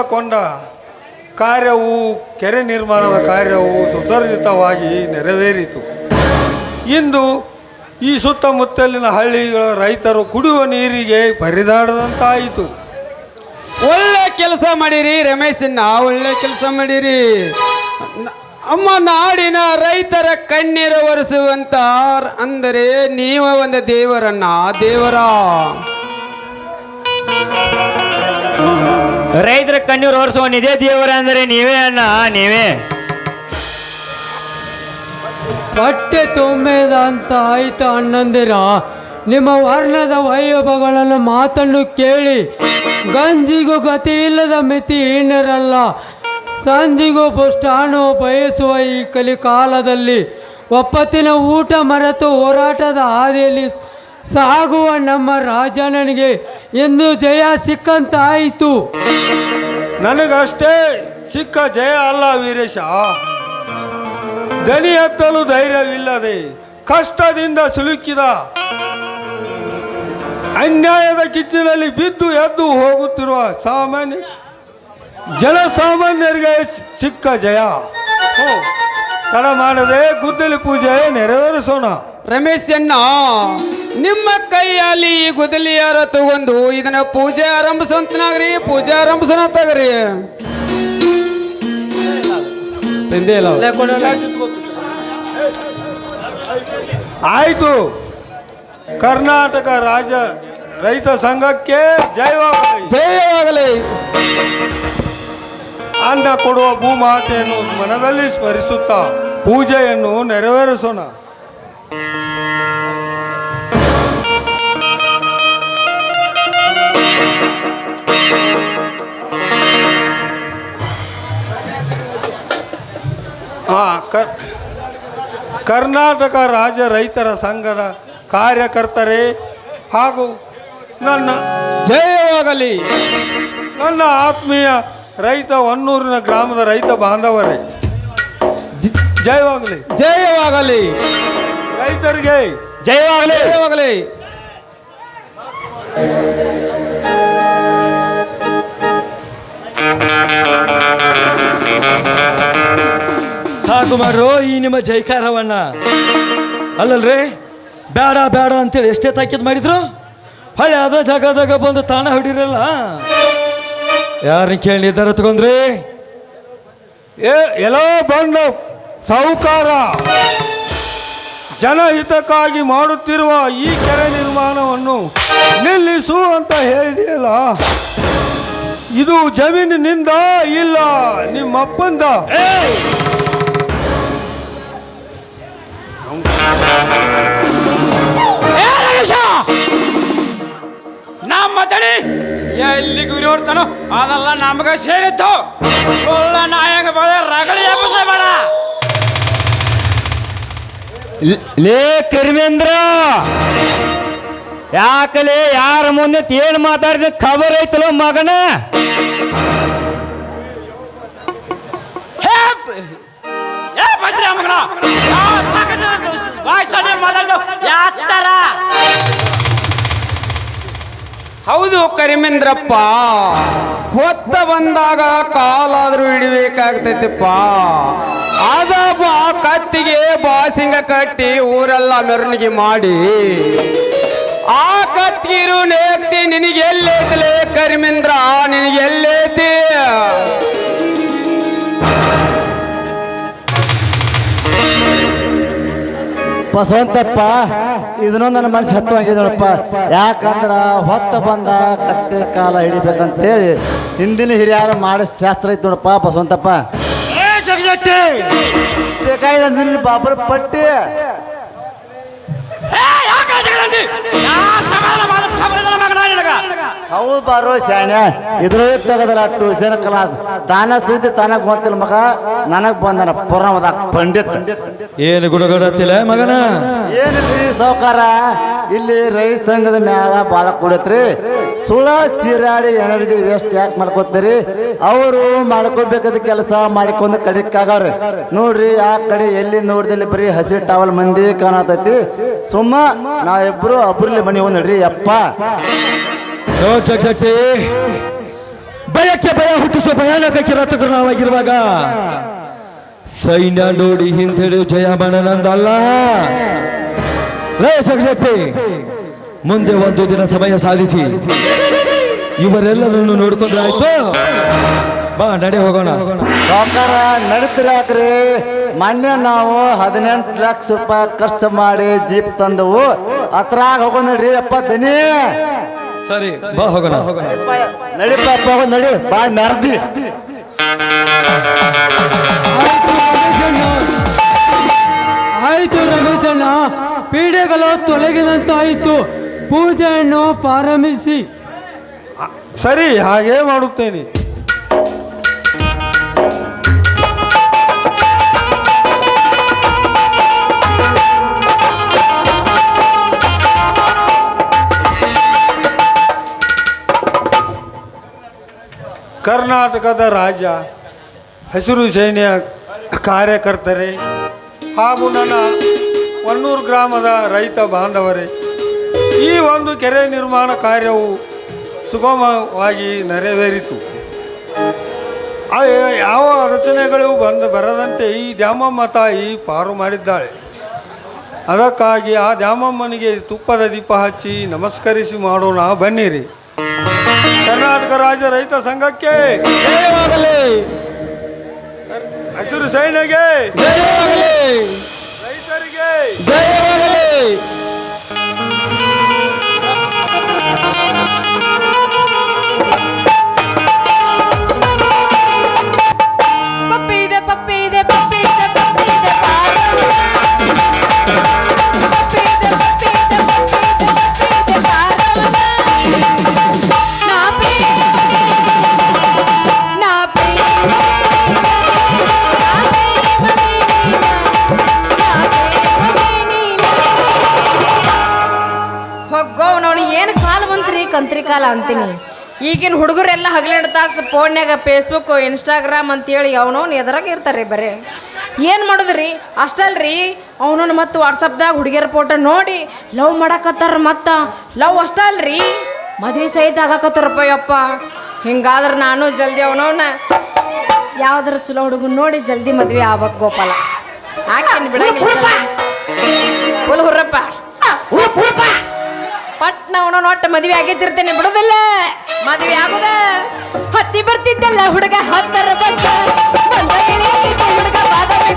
ಅಂದುಕೊಂಡ ಕಾರ್ಯವು ಕೆರೆ ನಿರ್ಮಾಣದ ಕಾರ್ಯವು ಸುಸರ್ಜಿತವಾಗಿ ನೆರವೇರಿತು. ಇಂದು ಈ ಸುತ್ತಮುತ್ತಲಿನ ಹಳ್ಳಿಗಳ ರೈತರು ಕುಡಿಯುವ ನೀರಿಗೆ ಪರಿದಾಡದಂತಾಯಿತು. ಒಳ್ಳೆ ಕೆಲಸ ಮಾಡಿರಿ ರಮೇಶನ್ನ ಒಳ್ಳೆ ಕೆಲಸ ಮಾಡಿರಿ. ಅಮ್ಮ ನಾಡಿನ ರೈತರ ಕಣ್ಣೀರ ಒರೆಸುವಂತ ಅಂದರೆ ನೀವ ಒಂದು ದೇವರನ್ನ ದೇವರ. ರೈತರ ಕಣ್ಣೀರು ಒರೆಸುವ ಇದೇ ದೇವರ ಅಂದರೆ ನೀವೇ ಅಣ್ಣ, ನೀವೇ. ಬಟ್ಟೆ ತುಂಬೆದ ಅಂತ ಆಯ್ತು ಅಣ್ಣಂದಿರ. ನಿಮ್ಮ ವರ್ಣದ ವೈಭವಗಳನ್ನು ಮಾತನ್ನು ಕೇಳಿ. ಗಂಜಿಗೂ ಗತಿ ಇಲ್ಲದ ಮಿತಿ ಹೀನರಲ್ಲ. ಸಂಜಿಗೂ ಪುಷ್ಟಾನು ಬಯಸುವ ಈ ಕಲಿಕಾಲದಲ್ಲಿ ಒಪ್ಪತ್ತಿನ ಊಟ ಮರೆತು ಹೋರಾಟದ ಹಾದಿಯಲ್ಲಿ ಸಾಗುವ ನಮ್ಮ ರಾಜನಿಗೆ ಎಂದು ಜಯ ಸಿಕ್ಕಂತಾಯಿತು. ನನಗಷ್ಟೇ ಸಿಕ್ಕ ಜಯ ಅಲ್ಲ ವೀರೇಶ. ದನಿ ಎತ್ತಲು ಧೈರ್ಯವಿಲ್ಲದೆ ಕಷ್ಟದಿಂದ ಸಿಲುಕಿದ ಅನ್ಯಾಯದ ಕಿಚ್ಚಿನಲ್ಲಿ ಬಿದ್ದು ಎದ್ದು ಹೋಗುತ್ತಿರುವ ಸಾಮಾನ್ಯ ಜನಸಾಮಾನ್ಯರಿಗೆ ಸಿಕ್ಕ ಜಯ. ತಡ ಮಾಡದೆ ಗುದ್ದಲಿ ಪೂಜೆ ನೆರವೇರಿಸೋಣ. ರಮೇಶನ್ನ ನಿಮ್ಮ ಕೈಯಲ್ಲಿ ಈ ಗುದಲಿಯಾರ ತಗೊಂಡು ಇದನ್ನ ಪೂಜೆ ಆರಂಭಿಸಂತನಾಗ್ರಿ ಪೂಜೆ ಆರಂಭಿಸೋಣ ತಗ್ರಿ. ತಿಂದೇ ಇಲ್ಲ ಆಯಿತು. ಕರ್ನಾಟಕ ರಾಜ್ಯ ರೈತ ಸಂಘಕ್ಕೆ ಜಯವಾಗಲಿ ಜಯವಾಗಲಿ ಅನ್ನ ಕೊಡುವ ಭೂಮಾತೆಯನ್ನು ಮನದಲ್ಲಿ ಸ್ಮರಿಸುತ್ತಾ ಪೂಜೆಯನ್ನು ನೆರವೇರಿಸೋಣ. ಕರ್ ಕರ್ನಾಟಕ ರಾಜ್ಯ ರೈತರ ಸಂಘದ ಕಾರ್ಯಕರ್ತರೇ ಹಾಗೂ ನನ್ನ ಜಯವಾಗಲಿ. ನನ್ನ ಆತ್ಮೀಯ ರೈತ ಹೊನ್ನೂರಿನ ಗ್ರಾಮದ ರೈತ ಬಾಂಧವರೇ. ಜಯವಾಗಲಿ. ಜಯವಾಗಲಿ. ರೈತರಿಗೆ ಜಯವಾಗಲಿ. ಜಯವಾಗಲಿ. ಮಾಡ್ರು ಈ ನಿಮ್ಮ ಜೈಕಾರವಣ್ಣ ಅಲ್ಲಲ್ರಿ? ಬೇಡ ಬೇಡ ಅಂತೇಳಿ ಎಷ್ಟೇ ತಾಕಿದ್ ಮಾಡಿದ್ರು ಹೊಳೆ ಅದ ಜಾಗದಾಗ ಬಂದು ತಾಣ ಹೊಡಿರಲ್ಲ. ಯಾರನ್ನ ಕೇಳಿ ನಿರ್ಧಾರ ತಗೊಂಡ್ರಿ? ಏ ಎಲ್ಲೋ ಬಂದ ಸಾಹುಕಾರ. ಜನಹಿತಕ್ಕಾಗಿ ಮಾಡುತ್ತಿರುವ ಈ ಕೆರೆ ನಿರ್ಮಾಣವನ್ನು ನಿಲ್ಲಿಸು ಅಂತ ಹೇಳಿದೆಯಲ್ಲ. ಇದು ಜಮೀನಿನಿಂದ ಇಲ್ಲ ನಿಮ್ಮಪ್ಪಂದ. ನಮ್ಮ ತಣಿ ಎಲ್ಲಿ ಗುರಿ ಹೊಡ್ತಾನೋ? ಅದೆಲ್ಲ ನಮಗ ಸೇರಿತ್ತು. ಸುಳ್ಳ ನಾಯಂಗ ಬದ ರಗಳಿ ಎಬ್ಬಸ ಬೇಡ. ಲೇ ಕರಿಮೇಂದ್ರ! ಯಾಕಲೆ ಯಾರ ಮುಂದೆ ಏನ್ ಮಾತಾಡಿದ ಖಬರ್ ಐತಲೋ ಮಗನ? ಹೇ ಬಂದ್ರಿ ಮಗನ. ಹೌದು ಕರಿಮೇಂದ್ರಪ್ಪ, ಹೊತ್ತ ಬಂದಾಗ ಕಾಲಾದ್ರೂ ಹಿಡಿಬೇಕಾಗ್ತೈತಿಪ್ಪ. ಆದ ಕತ್ತಿಗೆ ಬಾಸಿಂಗ ಕಟ್ಟಿ ಊರೆಲ್ಲ ಮೆರವಣಿಗೆ ಮಾಡಿ. ಆ ಕತ್ತಿರು ನೇಕ್ತಿ ನಿನಗೆ ಎಲ್ಲೈತಲೇ ಕರಿಮೇಂದ್ರ ನಿನಗೆ ಬಸವಂತಪ್ಪ ಇದನ್ನೂ ನನ್ನ ಮನಸ್ಸು ಹತ್ತವಾಗಿದೆ ಯಾಕಂದ್ರೆ ಹೊತ್ತು ಬಂದ ಕತ್ತೆ ಕಾಲ ಹಿಡಿಬೇಕಂತೇಳಿ ಹಿಂದಿನ ಹಿರಿಯರು ಮಾಡಿ ಶಾಸ್ತ್ರ ಇತ್ತು ನೋಡಪ್ಪ ಬಸವಂತಪ್ಪ. ಬೇಕಾಗಿದೆ ಬಾಬರ ಪಟ್ಟಿ. ಹೌದು ಬಾರೋ ಶಾಣೆ. ಇದ್ರ ತೆಗದಲ್ಲ ಟ್ಯೂಷನ್ ಕ್ಲಾಸ್ ತಾನ ಸುದ್ದಿ ತಾನಾಗ ಬಂತಿಲ್ಲ ಮಗ. ನನಗ್ ಬಂದನ ಪೂರ್ಣವಾದ ಪಂಡಿತ್. ಏನು ಗುಣಗಡತಿಲ್ಲ ಮಗನ? ಏನಿಲ್ರಿ ಸಾವುಕಾರ. ಇಲ್ಲಿ ರೈತ ಸಂಘದ ಮ್ಯಾಲ ಬಾಳ ಕೊಡತ್ರಿ. ಸುಳ ಚಿರಾಡಿ ಎನರ್ಜಿ ವೇಸ್ಟ್ ಯಾಕೆ ಮಾಡ್ಕೋತೀರಿ? ಅವರು ಮಾಡ್ಕೋಬೇಕಾದ ಕೆಲಸ ಮಾಡಿಕೊಂಡು ಕಡಿಕಾಗವ್ರಿ ನೋಡ್ರಿ ಆ ಕಡೆ ಎಲ್ಲಿ ನೋಡಿದಲ್ಲಿ ಬರೀ ಹಸಿರು ಟಾವಲ್ ಮಂದಿ ಕಾಣತೈತಿ. ಸುಮ್ಮ ನಾವಿಬ್ರು ಅಬ್ರಲ್ಲಿ ಮನೆ ಹೋಗ್ರಿ ನಡ್ರಿ ಅಪ್ಪ ಚಕ್ಶೆಟ್ಟಿ ಭಯಕ್ಕೆ ಭಯ ಹುಟ್ಟಿಸುವ ಭಯಾನಕ ಕಿರಾತಕರು ನಾವಾಗಿರುವಾಗ ಸೈನ್ಯ ನೋಡಿ ಹಿಂದೆಡು ಜಯ ಲೇ ಜಗಜಪ್ಪಿ ಮುಂದೆ ಒಂದು ದಿನ ಸಮಯ ಸಾಧಿಸಿ. ಇವರೆಲ್ಲರನ್ನು ನೋಡ್ಕೊಂಡ್ರೆ ಆಯ್ತು? ಬಾ, ನಡೆ ಹೋಗೋಣ. ಸಾಕಾರ ನಡೀತಿರಾಕ್ರಿ ಮೊನ್ನೆ ನಾವು ಹದಿನೆಂಟು ಲಕ್ಷ ರೂಪಾಯಿ ಖರ್ಚು ಮಾಡಿ ಜೀಪ್ ತಂದವು. ಅತ್ರಾಗ ಹೋಗೋಣ ನಡ್ರಿ ಅಪ್ಪ ದನಿ. ಸರಿ. ಬಾ ಹೋಗೋಣ. ನಡಿ ನಡಿ. ಬಾ ಮೆರ್ದಿ ಆಯ್ತು ರಮೇಶಣ್ಣ. ಪೀಡೆಗಳು ತೊಲಗಿದಂತಾಯಿತು ಪೂಜೆಯನ್ನು ಪ್ರಾರಂಭಿಸಿ. ಸರಿ ಹಾಗೇ ಮಾಡುತ್ತೇನೆ. ಕರ್ನಾಟಕದ ರಾಜ, ಹಸಿರು ಸೇನೆಯ ಕಾರ್ಯಕರ್ತರೇ ಹಾಗೂ ನನ್ನ ಹೊನ್ನೂರು ಗ್ರಾಮದ ರೈತ ಬಾಂಧವರೇ, ಈ ಒಂದು ಕೆರೆ ನಿರ್ಮಾಣ ಕಾರ್ಯವು ಸುಗಮವಾಗಿ ನೆರವೇರಿತು. ಯಾವ ರಚನೆಗಳು ಬಂದು ಬರದಂತೆ ಈ ದ್ಯಾಮಮ್ಮ ತಾಯಿ ಪಾರು ಮಾಡಿದ್ದಾಳೆ. ಅದಕ್ಕಾಗಿ ಆ ದ್ಯಾಮಮ್ಮನಿಗೆ ತುಪ್ಪದ ದೀಪ ಹಚ್ಚಿ ನಮಸ್ಕರಿಸಿ ಮಾಡೋಣ ಬನ್ನಿರಿ. ಕರ್ನಾಟಕ ರಾಜ್ಯ ರೈತ ಸಂಘಕ್ಕೆ ಹಸಿರು ಸೇನೆಗೆ ರೈತರಿಗೆ ಪಪ್ಪಿ ಕಾಲ ಅಂತೀನಿ. ಈಗಿನ ಹುಡುಗರೆಲ್ಲ ಹಗಲೆರಡು ತಾಸು ಫೋನ್ಯಾಗ ಫೇಸ್ಬುಕ್ ಇನ್ಸ್ಟಾಗ್ರಾಮ್ ಅಂತೇಳಿ ಅವನವ್ನು ಎದ್ರಾಗ ಇರ್ತಾರೆ ಬರೀ. ಏನು ಮಾಡೋದ್ರಿ? ಅಷ್ಟಲ್ರಿ ಅವನವ್ನು ಮತ್ತು ವಾಟ್ಸಪ್ದಾಗ ಹುಡುಗಿಯರ ಫೋಟೋ ನೋಡಿ ಲವ್ ಮಾಡಕತ್ತಾರ ಮತ್ತು. ಲವ್ ಅಷ್ಟಲ್ರಿ ಮದ್ವೆ ಸಹಿತ ಆಗಕತ್ತಾರಪ್ಪ ಯಪ್ಪ ಹಿಂಗಾದ್ರೆ ನಾನು ಜಲ್ದಿ ಅವನವನ್ನ ಯಾವ್ದಾರ ಚಲೋ ಹುಡುಗನ್ ನೋಡಿ ಜಲ್ದಿ ಮದ್ವೆ ಆಗ್ಬೇಕು ಗೋಪಾಲ. ಆಕೇನು ಬಿಡಂಗಿಲ್ಲ ಫುಲ್ ಹುರ್ರಪ್ಪ. ಪಟ್ನ ನಾವು ಒಟ್ಟ ಮದುವೆ ಆಗಿದ್ದಿರ್ತೇನೆ, ಬಿಡುದಿಲ್ಲ. ಮದುವೆ ಆಗುದ? ಹತ್ತಿ ಬರ್ತಿದ್ದಲ್ಲ ಹುಡುಗ ಹತ್ತರ ಬಂದ ಹುಡುಗ ಬಾದಾಮಿ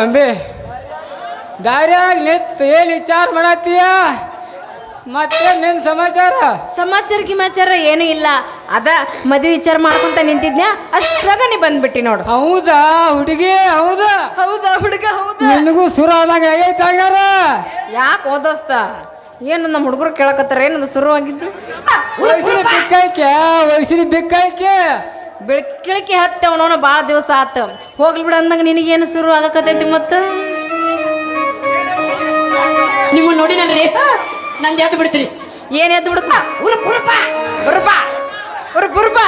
ಬಂಬೆ ದಾರ್ಯಾಗ ನಿತ್ ಏನ್ ವಿಚಾರ ಮಾಡತ್ತೀಯ? ಮತ್ತೆ ನಿನ್ ಸಮಾಚಾರ? ಸಮಾಚಾರ ಕಿಮಾಚಾರ ಏನು ಇಲ್ಲ. ಅದ ಮದುವೆ ವಿಚಾರ ಮಾಡ್ಕೊಂತ ನಿಂತಿದ್ನ್ಯಾ? ಅಷ್ಟ್ರಾಗ ನೀ ಬಂದ್ಬಿಟ್ಟಿ ನೋಡು. ಹೌದಾ? ಹುಡುಗಿ ಹೌದಾ? ಹೌದಾ ಹುಡುಗ ಹೌದಾ? ನಿನಗೂ ಸುರ ಆದಂಗ ಆಗೈತೆ ಹಂಗಾರ? ಯಾಕೆ ಓದೋಸ್ತ ಏನು ನಮ್ಮ ಹುಡುಗರು ಕೇಳಕತ್ತಾರ? ಏನು ಶುರುವಾಗಿದ್ದು ವಯಸ್ಸಿನ ಬಿಕ್ಕಾಯ್ಕೆ ವಯಸ್ಸಿನ ಬಿಕ್ಕೈಕೆ. ಬೆಳಕಿಳಿಕೆ ಹತ್ತೆ ಅವನವನ ಭಾಳ ದಿವಸ ಆತು. ಹೋಗ್ಲಿ ಬಿಡ ಅಂದಂಗೆ ನಿನಗೇನು ಶುರು ಆಗಕತ್ತೈತಿ ಮತ್ತು? ನಿಮ್ಮ ನೋಡಿನಲ್ರಿ? ನಂಗೆ ಎದ್ದು ಬಿಡ್ತೀರಿ. ಏನು ಎದ್ದು ಬಿಡುತ್ತ ಉರುಪ್ ಉರುಪ ಉರುಪ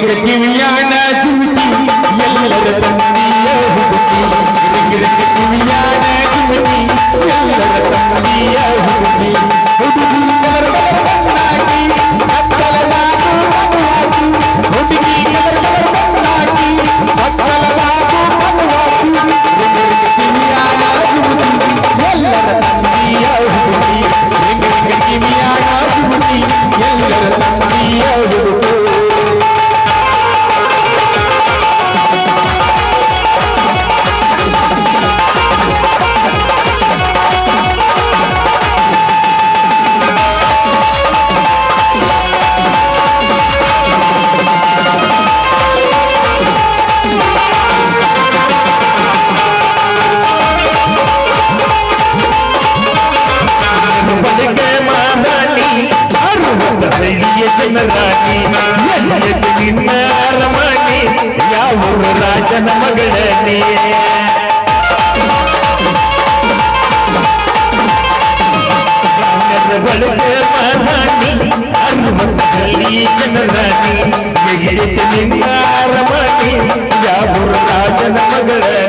எனக்கு வியான சுத்தி எல்லாரும் ನಿನ್ನ ರಾಣಿ ಎಲ್ಲಿ ನಿನ್ನ ರಮಣಿ ಯಾವ ರಾಜನ ಮಗಳನೇ ಬಳಕೆ ಮಹಾನಿ ಅನುಮತದಲ್ಲಿ ಜನರಾಣಿ ಎಲ್ಲಿ ನಿನ್ನ ಯಾವ ರಾಜನ ಮಗಳೇ?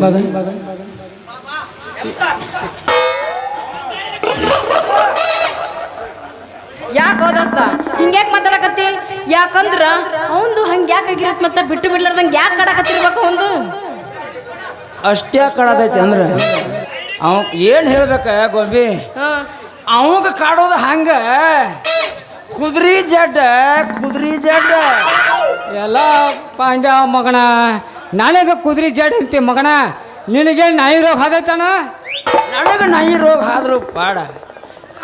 ಮಗ ಯಾಕೆ ಹೋದಸ್ತ ಹಿಂಗ್ಯಾಕ್ ಮಾತಾಡಕತ್ತಿ? ಯಾಕಂದ್ರ ಅವಂದು ಹಂಗ್ಯಾಕ ಯಾಕೆ ಆಗಿರತ್ ಮತ್ತ ಬಿಟ್ಟು ಬಿಡ್ಲಾರ್ದಂಗ ಯಾಕೆ ಕಡಕತ್ತಿರ್ಬೇಕು ಅವಂದು? ಅಷ್ಟೇ ಕಡದೈತಿ ಅಂದ್ರ ಅವ ಏನ್ ಹೇಳ್ಬೇಕ ಗೋಬಿ? ಹಾ. ಅವಾಗ ಕಾಡೋದು ಹಂಗ. ಕುದ್ರಿ ಜಡ್ಡ ಕುದ್ರಿ ಜಡ್ಡ. ಎಲ್ಲ ಪಾಂಡ್ಯ ಮಗನ ನನಗೆ ಕುದುರೆ ಜಡ್ ಅಂತಿ ಮಗನ. ನಿನಗೆ ನಾಯಿ ರೋಗ ಹದೈತಣ ನನಗೆ ನಾಯಿ ರೋಗ ಆದರೂ ಬಾಡ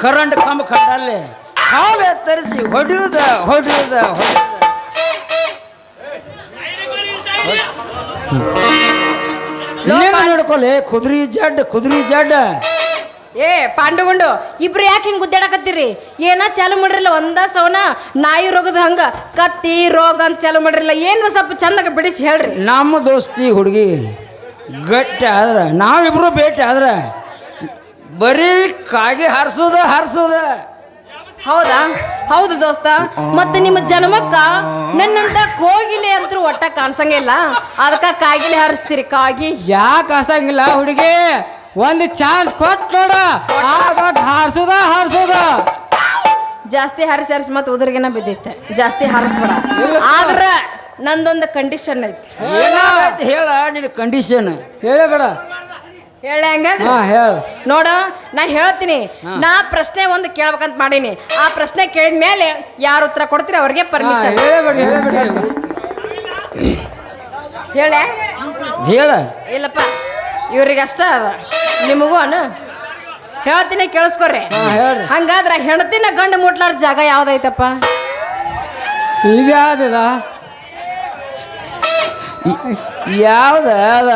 ಕರೆಂಟ್ ಕಂಬ ಕಟ್ಟಲ್ಲಿ ಹಾವು ತರಿಸಿ ಹೊಡೆಯುದ ಹೊಡೆಯುದ ಹೊಡೆಯುದ. ನೋಡ್ಕೊಳ್ಳಿ ಕುದ್ರಿ ಜಡ್ ಕುದುರೆ ಜಡ್. ಏ ಪಾಂಡುಗುಂಡು ಇಬ್ರು ಯಾಕೆ ಹಿಂಗೆ ಗುದ್ದಾಡಕತ್ತೀರಿ? ಏನ ಚಾಲು ಮಾಡ್ರಿಲ್ಲ ಒಂದ ಸೌನ ನಾಯಿ ರೋಗದ ಹಂಗ ಕತ್ತಿ ರೋಗ ಅಂತ ಚಾಲು ಮಾಡ್ರಿಲ್ಲ. ಏನು ಸ್ವಲ್ಪ ಚಂದಾಗ ಬಿಡಿಸಿ ಹೇಳ್ರಿ. ನಮ್ಮ ದೋಸ್ತಿ ಹುಡುಗಿ ಗಟ್ಟಿ ಆದ್ರ ನಾವಿಬ್ರು ಭೇಟಿ ಆದ್ರೆ ಬರೀ ಕಾಗಿ ಹಾರಿಸೋದ ಹಾರಿಸೋದ. ಹೌದಾ? ಹೌದು ದೋಸ್ತ. ಮತ್ತೆ ನಿಮ್ಮ ಜನ್ಮಕ್ಕ ನನ್ನಂತ ಕೋಗಿಲೆ ಅಂತೂ ಒಟ್ಟ ಕಾಣಿಸಂಗಿಲ್ಲ. ಅದಕ್ಕ ಕಾಗಿಲೆ ಹಾರಿಸ್ತೀರಿ ಕಾಗಿ. ಯಾಕೆ ಹಸಂಗಿಲ್ಲ ಹುಡುಗಿ? ಒಂದು ಚಾನ್ಸ್ ಕೊಟ್ಟು ನೋಡ. ಆವಾಗ ಹಾರ್ಸುದ ಹಾರ್ಸುದ. ಜಾಸ್ತಿ ಹಾರಿಸಿ ಹರಿಸಿ ಮತ್ತೆ ಉದುರ್ಗಿನ ಬಿದ್ದೈತೆ. ಜಾಸ್ತಿ ಹಾರಿಸ್ಬೇಡ. ಆದ್ರೆ ನಂದೊಂದು ಕಂಡೀಷನ್ ಐತಿ. ಹೇಳ ನಿನ್ನ ಕಂಡೀಷನ್ ಹೇಳಬೇಡ ಹೇಳ ಹಂಗಂದ್ರ? ಹಾ ಹೇಳ. ನೋಡು ನಾ ಹೇಳ್ತೀನಿ. ನಾ ಪ್ರಶ್ನೆ ಒಂದು ಕೇಳ್ಬೇಕಂತ ಮಾಡೀನಿ. ಆ ಪ್ರಶ್ನೆ ಕೇಳಿದ ಮೇಲೆ ಯಾರು ಉತ್ತರ ಕೊಡ್ತೀರಿ ಅವ್ರಿಗೆ ಪರ್ಮಿಷನ್ ಹೇಳಬೇಡ ಹೇಳಬೇಡ ಹೇಳೆ. ಹೇಳ. ಇಲ್ಲಪ್ಪ. ಇವ್ರಿಗೆ ಅಷ್ಟ ಅದ. ನಿಮಗೂ ಅನು? ಹೇಳ್ತೀನಿ ಕೇಳಿಸ್ಕೊರಿ ಹೇಳ್ರಿ. ಹಂಗಾದ್ರ ಹೆಣ್ತಿನ ಗಂಡು ಮುಟ್ಲಾರ ಜಾಗ ಯಾವ್ದೈತಪ್ಪ? ಇದ್ಯಾವ್ದದ ಯಾವ್ದ ಅದ?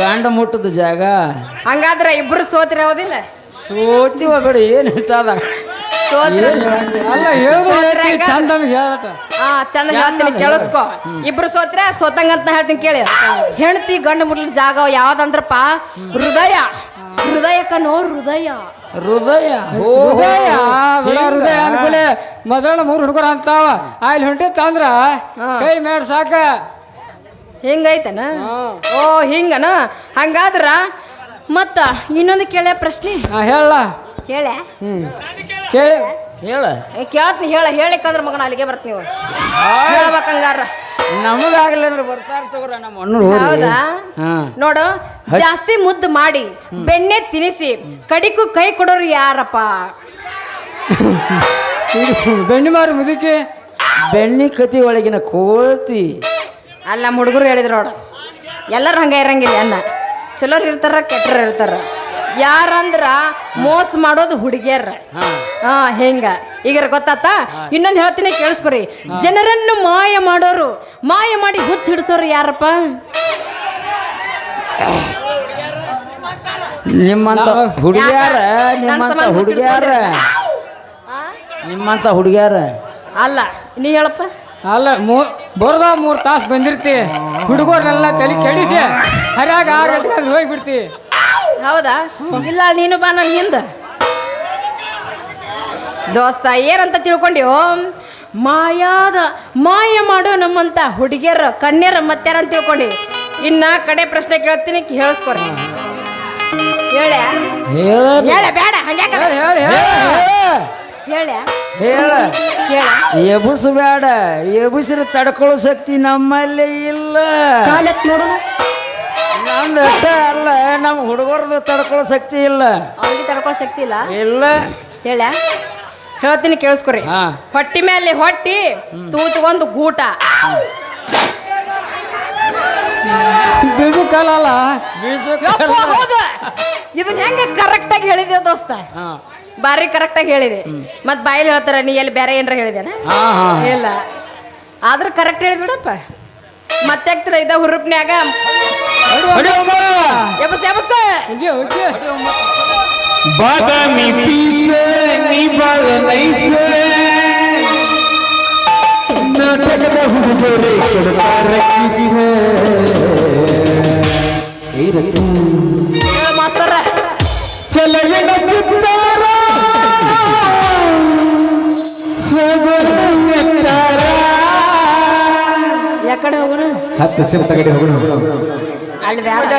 ಗಂಡ ಮುಟ್ಟದ ಜಾಗ? ಹಂಗಾದ್ರ ಇಬ್ರು ಸೋತಿರೋದಿಲ್ಲ ಸೋತಿವ ಬಿಡಿ ಏನ್ ಸೋತ್ರ ಅಲ್ಲ ಚಂದ ಹಾ ಚಂದ ಹೇಳ್ತೀನಿ ಕೇಳಿಸ್ಕೊ. ಇಬ್ರು ಸೋತ್ರೆ ಸೋತಂಗಂತ ನಾ ಹೇಳ್ತೀನಿ ಕೇಳಿ. ಹೆಣ್ತಿ ಗಂಡು ಮುಟ್ಲ ಜಾಗ ಯಾವ್ದಂದ್ರಪ್ಪ? ಹೃದಯ. ಹೃದಯ ಕಣೋ ಹೃದಯ. ಹೃದಯ? ಓ ಹೃದಯ. ಬಿಡ ಹೃದಯ ಅನ್ಕೂಲೆ ಮೊದಲ ಮೂರು ಹುಡುಗರು ಅಂತಾವ. ಅಲ್ಲಿ ಹೊಂಟಿತ್ತಂದ್ರ ಕೈ ಮೇಡ್ ಸಾಕ. ಹಿಂಗೈತನ? ಓ ಹಿಂಗನ? ಹಂಗಾದ್ರ ಮತ್ತ ಇನ್ನೊಂದು ಕೇಳ ಪ್ರಶ್ನೆ? ಹೇಳ ಹೇಳ? ಹ್ಮ್. ಕೇಳಿ. ಹೇಳ ಕೇಳ್ತೀನಿ ಹೇಳ. ಹೇಳಿಕಂದ್ರ ಮಗನ ಅಲ್ಲಿಗೆ ಬರ್ತೀವಿ ಹೇಳ್ಬೇಕಂಗಾರ. ನಮಗಾಗಲಿ ಅಂದ್ರೆ ಬರ್ತಾರ ತಗೋರ ನಮ್ಮ ಅಣ್ಣರು ಹೌದಾ? ನೋಡು ಜಾಸ್ತಿ ಮುದ್ದು ಮಾಡಿ ಬೆಣ್ಣೆ ತಿನಿಸಿ ಕಡಿಕು ಕೈ ಕೊಡೋರು ಯಾರಪ್ಪ? ಬೆಣ್ಣೆ ಬೆಣ್ಣಿ ಮಾರು ಮುದುಕಿ. ಬೆಣ್ಣೆ ಕತಿ ಒಳಗಿನ ಕೋತಿ. ಅಲ್ಲ ನಮ್ಮ ಹುಡುಗರು ಹೇಳಿದ್ರು ನೋಡು. ಎಲ್ಲರೂ ಹಂಗೆ ಇರಂಗಿಲ್ಲ ಅನ್ನ ಚಲೋರು ಇರ್ತಾರ ಕೆಟ್ಟರು ಇರ್ತಾರ. ಯಾರಂದ್ರ ಮೋಸ ಮಾಡೋದು ಹುಡುಗಿಯರ. ಹಾ. ಹಾ ಹೆಂಗ. ಈಗ ಗೊತ್ತಾತ? ಇನ್ನೊಂದು ಹೇಳ್ತೀನಿ ಕೇಳಿಸ್ಕೊರಿ. ಜನರನ್ನು ಮಾಯ ಮಾಡೋರು ಮಾಯ ಮಾಡಿ ಹುಚ್ಚ ಹಿಡಿಸೋರು ಯಾರಪ್ಪ? ನಿಮ್ಮಂತ ಹುಡುಗ್ಯಾರ ನಿಮ್ಮಂತ ಹುಡುಗಿಯಾರ? ನಿಮ್ಮಂತ ಹುಡುಗಿಯಾರ. ಅಲ್ಲ ನೀ ಹೇಳಪ್ಪ. ಅಲ್ಲ ಮೂ ಬರ್ದ ಮೂರು ತಾಸು ಬಂದಿರ್ತಿ. ಹುಡುಗರ್ನೆಲ್ಲ ತಲೆ ಕೆಡಿಸಿ ಹರಿಯಾಗ ಆರು ಗಂಟೆ ಹೋಗ್ಬಿಡ್ತಿ. ಹೌದಾ? ಇಲ್ಲ ನೀನು ಬಾ ನನ್ನ ಹಿಂದ. ದೋಸ್ತ ಏನಂತ ತಿಳ್ಕೊಂಡ್ಯೋ ಮಾಯಾದ ಮಾಯ ಮಾಡೋ ನಮ್ಮಂತ ಹುಡುಗಿಯರ ಕನ್ಯರ ಮತ್ತೆ ಅಂತ ತಿಳ್ಕೊಂಡಿ. ಇನ್ನ ಕಡೆ ಪ್ರಶ್ನೆ ಕೇಳ್ತೀನಿ ಹೇಳಿಸ್ಕೊರಿ ಹೇಳ. ಬೇಡ ಹಂಗ್ಯಾಕ ಹೇಳಿ ಹೇಳಿ ಎಬುಸ್ ಬೇಡ ಎಬುಸಿರ ತಡ್ಕೊಳ್ಳೋ ಶಕ್ತಿ ನಮ್ಮಲ್ಲಿ ಇಲ್ಲ. ಕಾಲತ್ ಅಷ್ಟ ಅಲ್ಲ ನಮ್ಮ ಹುಡುಗರದು ತಡ್ಕೊಳ್ಳೋ ಶಕ್ತಿ ಇಲ್ಲ. ಅವ್ರಿಗೆ ತಡ್ಕೊಳ್ಳೋ ಶಕ್ತಿ ಇಲ್ಲ? ಇಲ್ಲ. ಹೇಳ. ಹೇಳ್ತೀನಿ ಕೇಳಿಸ್ಕೊರಿ. ಹಾ. ಹೊಟ್ಟಿ ಮೇಲೆ ಹೊಟ್ಟಿ ತೂತ್ಗೊಂದು ಗೂಟ. ಬೀಜು ಕಾಲಲ್ಲ ಯಪ್ಪ, ಹೌದು. ಇದನ್ನ ಹೆಂಗ ಕರೆಕ್ಟ್ ಆಗಿ ಹೇಳಿದೆ ದೋಸ್ತ? ಬಾರಿ ಕರೆಕ್ಟ್ ಆಗಿ ಹೇಳಿದೆ. ಮತ್ ಬಾಯಲ್ಲಿ ಹೇಳ್ತಾರ ನೀ ಎಲ್ಲಿ ಬೇರೆ ಏನ್ರ ಹೇಳಿದೇನ ಇಲ್ಲ. ಆದ್ರೂ ಕರೆಕ್ಟ್ ಹೇಳಿಬಿಡಪ್ಪ ಮತ್ತೆ ಆಗ್ತಾರ ಇದ ಹುರುಪ್ನ್ಯಾಗ? ಎಬಸ್ ಎಬಸ್. ಹೋಗಿ ಹೋಗಿ. ಬಾದಾಮಿ ಪೀಸ ನೀ ಬಾಳ ನೈಸ. ನಾಟಕದ ಹುಡುಗರೇ ಕೊಡ್ತಾರ ಕಿಸ. ಏ ರಚ್ಚು. ಮಾಸ್ತರ. ಚಲವಿನ ಚಿತ್ತಾರ ಯಾಕಡೆ ಹೋಗೋಣ. ಹತ್ತು ಸಿಮ್ ತಗಡಿ ಹೋಗೋಣ. ಅಲ್ಲಿ ಬೇಡ.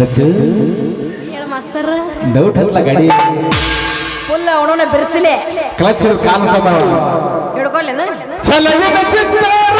ರಚ್ಚು ಹೇಳ ಮಾಸ್ತರ ಡೌಟ್ ಗಾಡಿ ಫುಲ್ ಅವನವನ ಬಿರ್ಸಿಲೆ ಕ್ಲಚ್ ಕಾಲ ಸಮ ಹಿಡ್ಕೊಲ್ಲೇನ ಚಿತ್ತಾರ. ಚಿತ್ತಾರ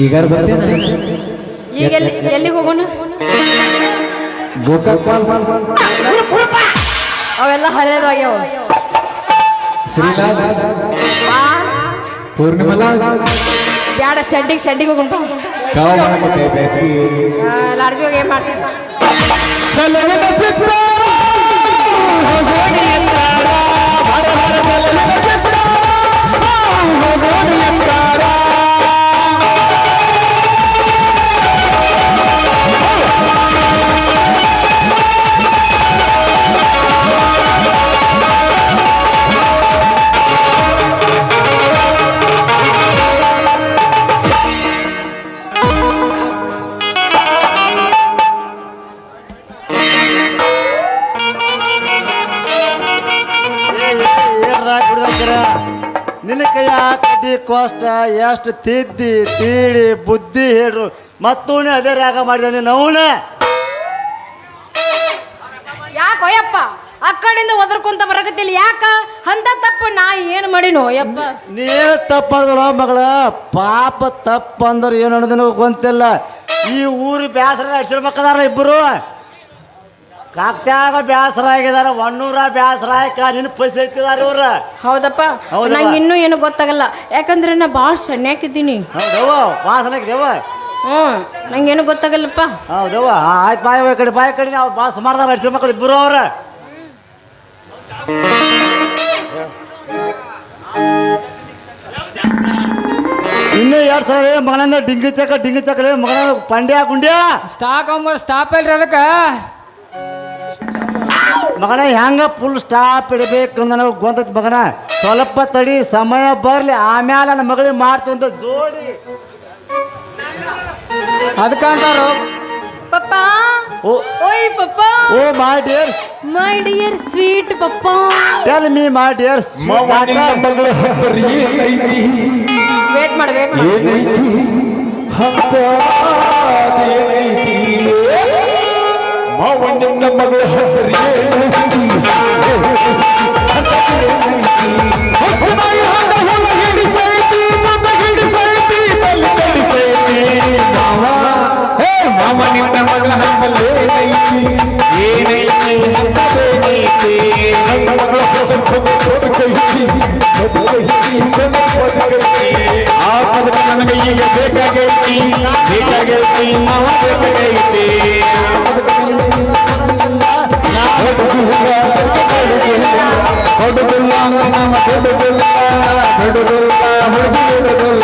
ಈಗ ಈಗ ಎಲ್ಲಿ ಎಲ್ಲಿಗೆ ಹೋಗೋಣ? ಗೋಕಾಕ್ ಫಾಲ್ಸ್ ಅವೆಲ್ಲ ಹಳೇದಾಗ್ಯಾವ. ಶ್ರೀನಾಥ್. ಪೂರ್ಣಿಮಲ ಬ್ಯಾಡ ಸೆಡ್ಡಿಗೆ ಸೆಡ್ಡಿಗೆ ಹೋಗೋಣ ಕಾವು ಮಾಡಕ್ಕೆ ಬೇಸಿಗೆ. ಲಾಡ್ಜಿಗೆ ಹೋಗಿ ಏನ್ ಮಾಡ್ತೀನಿ ಕೋಷ್ಟ ಎಷ್ಟು ತಿದ್ದಿ ತೀಡಿ ಬುದ್ಧಿ ಹೇಳ್ರು. ಮತ್ತೂನೆ ಅದೇ ರಾಗ ಮಾಡಿದಾನೆ ನವನ ಯಾಕೋಯಪ್ಪ ಅಕ್ಕಡಿಂದ ಆ ಕಡೆಯಿಂದ ಒದರ್ಕೊಂತ ಬರಕತ್ತಿಲ್ಲ. ಯಾಕ? ಅಂತ ತಪ್ಪು ನಾ ಏನು ಮಾಡಿನೋ ಯಪ್ಪ ನೀ ತಪ್ಪ ಮಗಳ? ಪಾಪ ತಪ್ಪ ಅಂದ್ರೆ ಏನು ಅನ್ನೋದನ್ನು ಗೊಂತಿಲ್ಲ ಈ ಊರು ಬ್ಯಾಸರ ಹಸಿರು ಮಕ್ಕಳಾರ ಇಬ್ಬರು ಕಾಕ್ತ್ಯಾಗ ಬ್ಯಾಸರ ಆಗಿದಾರ ಒಣ್ಣೂರ ಬ್ಯಾಸರ ಆಯ್ಕ ನಿನ್ನ ಪೈಸೆ ಇವ್ರ. ಹೌದಪ್ಪ ಹೌದವ್ವ. ನಂಗೆ ಇನ್ನೂ ಏನು ಗೊತ್ತಾಗಲ್ಲ. ಯಾಕಂದ್ರೆ ನಾ ಭಾಳ ಸಣ್ಣಾಕಿದ್ದೀನಿ ಹೌದವ್ವ ವಾಸನೆ ದೇವ ಹ್ಞೂ ನಂಗೇನು ಗೊತ್ತಾಗಲ್ಲಪ್ಪ. ಹೌದವ್ವ ಆಯ್ತು ಬಾಯ್ ಕಡೆ ಬಾಯ್ ಕಡೆ ಅವ್ರು ಬಾ ಮಾಡ್ದಾರ ಅಡಿಸಿ ಮಕ್ಕಳು ಇಬ್ಬರು ಅವ್ರ. ಇನ್ನೂ ಎರಡು ಸಲ ಏ ಮಗನ ಡಿಂಗಿ ಚಕ್ಕ ಡಿಂಗಿ ಚಕ ಮಗನ ಪಂಡ್ಯ ಗುಂಡ್ಯ. ಸ್ಟಾಕ್ ಅಂಬ ಸ್ಟಾಪ್ ಅಲ್ರಿ ಅದಕ್ಕೆ. ಮಗನ ಹೆಂಗ ಫುಲ್ ಸ್ಟಾಪ್ ಇಡಬೇಕು ನನಗೆ ಗೊಂದತ್ ಮಗನ. ಸ್ವಲ್ಪ ತಡಿ ಸಮಯ ಬರಲಿ ಆಮೇಲೆ ನನ್ನ ಮಗಳಿಗೆ ಮಾಡ್ತು ಅಂತ ಜೋಡಿ. ಅದಕ್ಕಂತಾರು ಪಪ್ಪ? ಓ. ಓಯ್ ಪಪ್ಪ. ಓ my dears my dear sweet papa. Tell me my dears ಮಗನ ಮಗಳ ಹಬ್ಬರ ಏನೈತಿ? ವೇಟ್ ಮಾಡಿ ವೇಟ್ ಮಾಡಿ. ಏನೈತಿ? ಹತ್ತಾದೇನೈತಿ ಮಾವ ತಲೆ ತಡಿಸೈತಿ ಮಾವ ಹೇ ಮಾವ ನಿನ್ನ ಮಗಳ ಹಬ್ಬರ ಏನೈತಿ ಏನೈತಿ ಹತ್ತದೇನೈತಿ ನನ್ನ ಮಗಳ ಹಬ್ಬರ ಬದುಕೈತಿ ಬದುಕೈತಿ ಬದುಕೈತಿ ಆ ಪದಕ ನನಗೆ ಈಗ ಬೇಕಾಗೈತಿ ಬೇಕಾಗೈತಿ ಮಾವ ಬೇಕಾಗೈತಿ ಹೊಡುಗುಲ್ಲ ಹೊಡುಗುಲ್ಲ ಹೊಡುಗುಲ್ಲ ಹೊಡುಗುಲ್ಲ